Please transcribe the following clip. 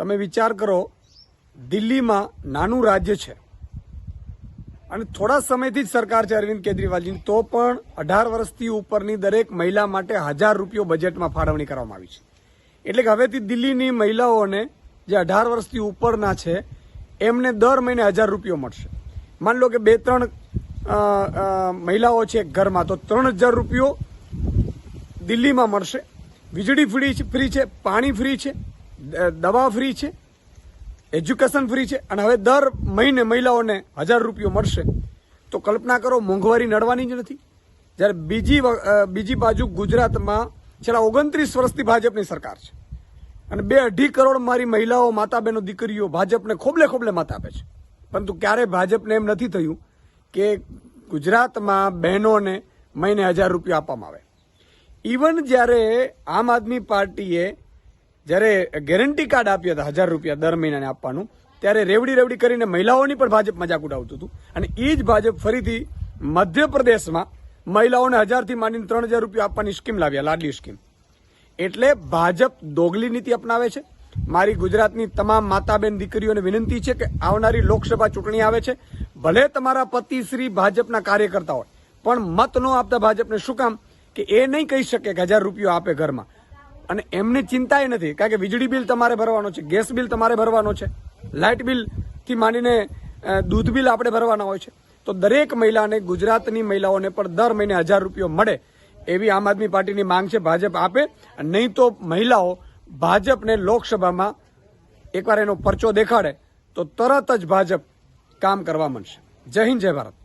તમે વિચાર કરો, દિલ્હીમાં નાનું રાજ્ય છે. અને થોડા સમયથી જ સરકાર છે અરવિંદ કેજરીવાલજીની તો પણ અઢાર વર્ષથી ઉપરની દરેક મહિલા માટે હજાર રૂપિયો બજેટમાં ફાળવણી કરવામાં આવી છે. એટલે કે હવેથી દિલ્હીની મહિલાઓને જે અઢાર વર્ષથી ઉપરના છે, એમને દર મહિને હજાર રૂપિયો મળશે. માની લો કે બે, ત્રણ મહિલાઓ છે ઘરમાં, તો ત્રણ હજાર રૂપિયો દિલ્હીમાં મળશે. વીજળી ફ્રી ફ્રી છે, પાણી ફ્રી છે. દવા ફ્રી છે, એજ્યુકેશન ફ્રી છે, અને હવે દર મહિને મહિલાઓને હજાર રૂપિયો મળશે. તો કલ્પના કરો, મોંઘવારી નડવાની જ નથી. જ્યારે બીજી બીજી બાજુ ગુજરાતમાં છેલ્લા ઓગણત્રીસ વર્ષથી ભાજપની સરકાર છે. અને બે અઢી કરોડ મારી મહિલાઓ માતા બહેનો દીકરીઓ ભાજપને ખોબલે ખોબલે મત આપે છે. પરંતુ ક્યારે ભાજપને એમ નથી થયું કે ગુજરાતમાં બહેનોને મહિને હજાર રૂપિયા આપવામાં આવે. ઇવન જ્યારે આમ આદમી પાર્ટીએ જ્યારે ગેરંટી કાર્ડ આપ્યા હતા હજાર રૂપિયા દર મહિનાને આપવાનું, ત્યારે રેવડી રેવડી કરીને મહિલાઓની પણ ભાજપ મજાક ઉડાવતું હતું. અને એ જ ભાજપ ફરીથી મધ્યપ્રદેશમાં મહિલાઓને હજારથી માંડીને ત્રણ હજાર રૂપિયા આપવાની સ્કીમ લાવ્યા લાડલી સ્કીમ. એટલે ભાજપ દોગલી નીતિ અપનાવે છે. મારી ગુજરાતની તમામ માતા બેન દીકરીઓને વિનંતી છે કે આવનારી લોકસભા ચૂંટણી આવે છે. ભલે તમારા પતિ શ્રી ભાજપના કાર્યકર્તા હોય, પણ મત ન આપતા ભાજપને શું કામ? કે એ નહીં કહી શકે કે હજાર રૂપિયો આપે ઘરમાં. અને એમની ચિંતા એ નથી, કારણ કે વીજળી બિલ તમારે ભરવાનો છે, ગેસ બિલ તમારે ભરવાનો છે, લાઇટ બિલથી માંડીને દૂધ બિલ આપણે ભરવાના હોય છે. તો દરેક મહિલાને, ગુજરાતની મહિલાઓને પણ દર મહિને હજાર રૂપિયો મળે એવી આમ આદમી પાર્ટીની માંગ છે, ભાજપ આપે. નહીં તો મહિલાઓ ભાજપને લોકસભામાં એકવાર એનો પરચો દેખાડે, તો તરત જ ભાજપ કામ કરવા માંડશે. જય હિન્દ, જય ભારત.